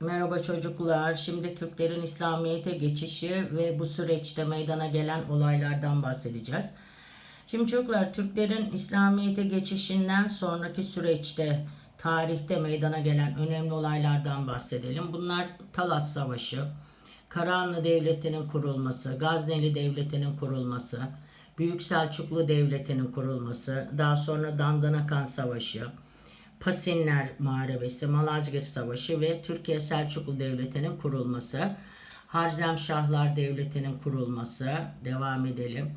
Merhaba çocuklar. Şimdi Türklerin İslamiyet'e geçişi ve bu süreçte meydana gelen olaylardan bahsedeceğiz. Şimdi çocuklar Türklerin İslamiyet'e geçişinden sonraki süreçte tarihte meydana gelen önemli olaylardan bahsedelim. Bunlar Talas Savaşı, Karahanlı Devleti'nin kurulması, Gazneli Devleti'nin kurulması, Büyük Selçuklu Devleti'nin kurulması, daha sonra Dandanakan Savaşı, Pasinler Muharebesi, Malazgirt Savaşı ve Türkiye Selçuklu Devleti'nin kurulması, Harzemşahlar Devleti'nin kurulması, devam edelim.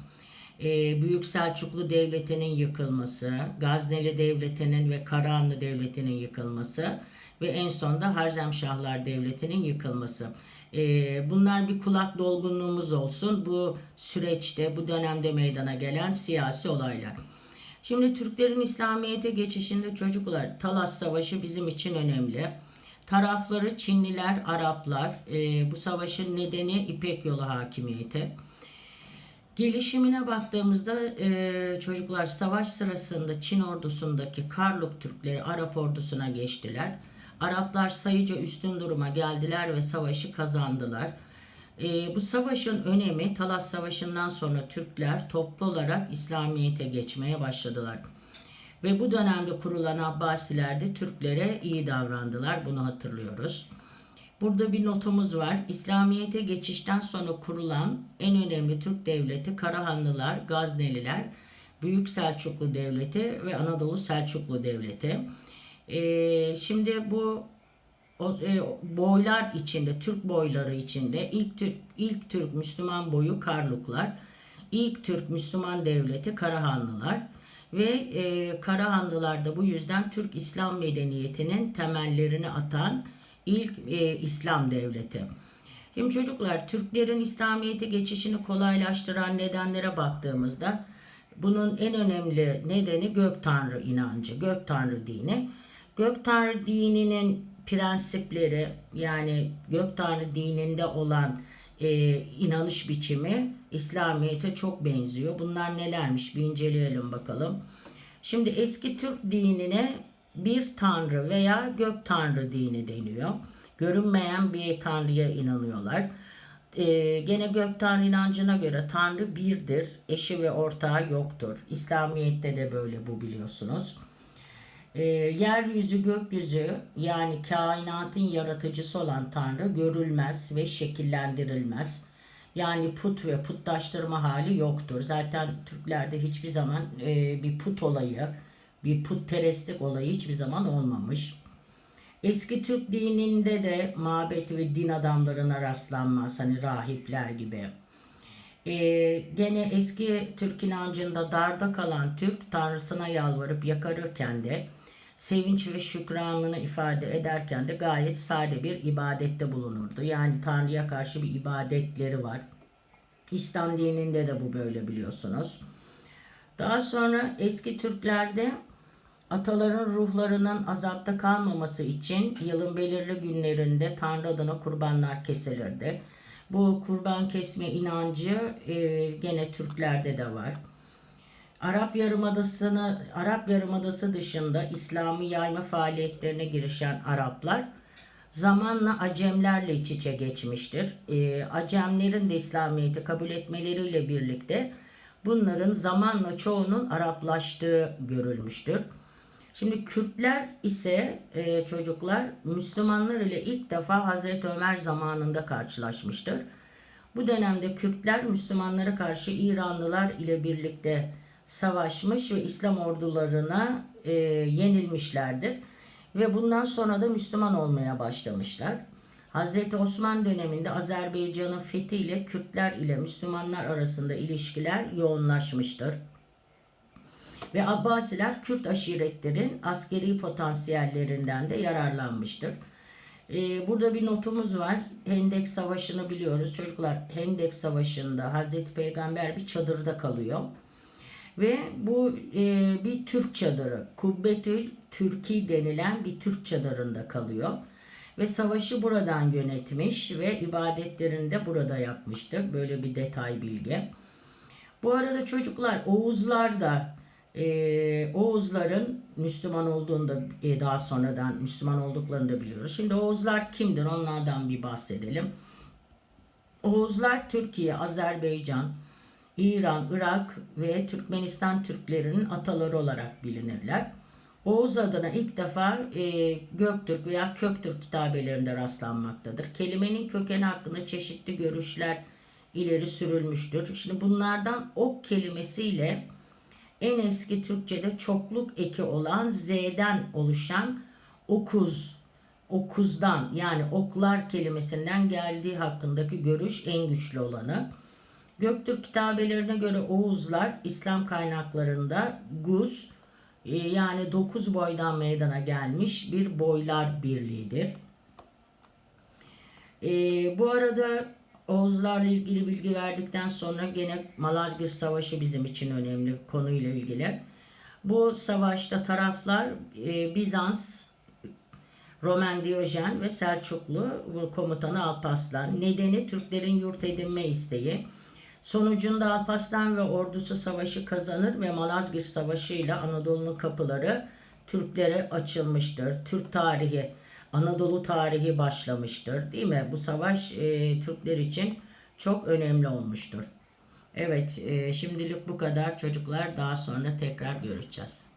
Ee, Büyük Selçuklu Devleti'nin yıkılması, Gazneli Devleti'nin ve Karahanlı Devleti'nin yıkılması ve en sonunda Harzemşahlar Devleti'nin yıkılması. Ee, bunlar bir kulak dolgunluğumuz olsun bu süreçte, bu dönemde meydana gelen siyasi olaylar. Şimdi Türklerin İslamiyet'e geçişinde çocuklar Talas Savaşı bizim için önemli. Tarafları Çinliler, Araplar. Ee, bu savaşın nedeni İpek Yolu hakimiyeti. Gelişimine baktığımızda e, çocuklar savaş sırasında Çin ordusundaki Karluk Türkleri Arap ordusuna geçtiler. Araplar sayıca üstün duruma geldiler ve savaşı kazandılar. E, bu savaşın önemi Talas Savaşı'ndan sonra Türkler toplu olarak İslamiyet'e geçmeye başladılar. Ve bu dönemde kurulan Abbasiler de Türklere iyi davrandılar. Bunu hatırlıyoruz. Burada bir notumuz var. İslamiyet'e geçişten sonra kurulan en önemli Türk devleti Karahanlılar, Gazneliler, Büyük Selçuklu Devleti ve Anadolu Selçuklu Devleti. Ee, şimdi bu o, e, boylar içinde, Türk boyları içinde ilk Türk, ilk Türk Müslüman boyu Karluklar, ilk Türk Müslüman devleti Karahanlılar ve e, Karahanlılar da bu yüzden Türk İslam medeniyetinin temellerini atan ilk e, İslam devleti. Şimdi çocuklar Türklerin İslamiyet'e geçişini kolaylaştıran nedenlere baktığımızda bunun en önemli nedeni Gök Tanrı inancı, Gök Tanrı dini. Gök Tanrı dininin prensipleri yani Gök Tanrı dininde olan e, inanış biçimi İslamiyet'e çok benziyor. Bunlar nelermiş bir inceleyelim bakalım. Şimdi eski Türk dinine bir tanrı veya gök tanrı dini deniyor. Görünmeyen bir tanrıya inanıyorlar. Ee, gene gök tanrı inancına göre tanrı birdir, eşi ve ortağı yoktur. İslamiyet'te de böyle bu biliyorsunuz. Ee, yeryüzü gökyüzü yani kainatın yaratıcısı olan tanrı görülmez ve şekillendirilmez. Yani put ve putlaştırma hali yoktur. Zaten Türklerde hiçbir zaman e, bir put olayı, bir putperestlik olayı hiçbir zaman olmamış. Eski Türk dininde de mabet ve din adamlarına rastlanmaz. Hani rahipler gibi. Ee, gene eski Türk inancında darda kalan Türk tanrısına yalvarıp yakarırken de sevinç ve şükranlığını ifade ederken de gayet sade bir ibadette bulunurdu. Yani Tanrı'ya karşı bir ibadetleri var. İslam dininde de bu böyle biliyorsunuz. Daha sonra eski Türklerde ataların ruhlarının azapta kalmaması için yılın belirli günlerinde Tanrı adına kurbanlar kesilirdi. Bu kurban kesme inancı e, gene Türklerde de var. Arap Yarımadası'nı Arap Yarımadası dışında İslam'ı yayma faaliyetlerine girişen Araplar zamanla Acemlerle iç içe geçmiştir. E, Acemlerin de İslamiyet'i kabul etmeleriyle birlikte bunların zamanla çoğunun Araplaştığı görülmüştür. Şimdi Kürtler ise e, çocuklar Müslümanlar ile ilk defa Hazreti Ömer zamanında karşılaşmıştır. Bu dönemde Kürtler Müslümanlara karşı İranlılar ile birlikte savaşmış ve İslam ordularına e, yenilmişlerdir. Ve bundan sonra da Müslüman olmaya başlamışlar. Hazreti Osman döneminde Azerbaycan'ın fethiyle Kürtler ile Müslümanlar arasında ilişkiler yoğunlaşmıştır. Ve Abbasiler Kürt aşiretlerin askeri potansiyellerinden de yararlanmıştır. Ee, burada bir notumuz var. Hendek Savaşı'nı biliyoruz. Çocuklar Hendek Savaşı'nda Hazreti Peygamber bir çadırda kalıyor. Ve bu e, bir Türk çadırı. Kubbetül Türki denilen bir Türk çadırında kalıyor. Ve savaşı buradan yönetmiş ve ibadetlerini de burada yapmıştır. Böyle bir detay bilgi. Bu arada çocuklar Oğuzlar da e, Oğuzların Müslüman olduğunu da e, daha sonradan Müslüman olduklarını da biliyoruz. Şimdi Oğuzlar kimdir? Onlardan bir bahsedelim. Oğuzlar Türkiye, Azerbaycan, İran, Irak ve Türkmenistan Türklerinin ataları olarak bilinirler. Oğuz adına ilk defa e, Göktürk veya Köktürk kitabelerinde rastlanmaktadır. Kelimenin kökeni hakkında çeşitli görüşler ileri sürülmüştür. Şimdi bunlardan ok kelimesiyle en eski Türkçe'de çokluk eki olan Z'den oluşan okuz, okuzdan yani oklar kelimesinden geldiği hakkındaki görüş en güçlü olanı. Göktürk kitabelerine göre Oğuzlar İslam kaynaklarında Guz e, yani 9 boydan meydana gelmiş bir boylar birliğidir. E, bu arada Oğuzlarla ilgili bilgi verdikten sonra gene Malazgirt Savaşı bizim için önemli konuyla ilgili. Bu savaşta taraflar e, Bizans, Roman Diyojen ve Selçuklu komutanı Alparslan. Nedeni Türklerin yurt edinme isteği. Sonucunda Alparslan ve ordusu savaşı kazanır ve Malazgirt Savaşı ile Anadolu'nun kapıları Türklere açılmıştır. Türk tarihi, Anadolu tarihi başlamıştır. Değil mi? Bu savaş e, Türkler için çok önemli olmuştur. Evet, e, şimdilik bu kadar çocuklar. Daha sonra tekrar görüşeceğiz.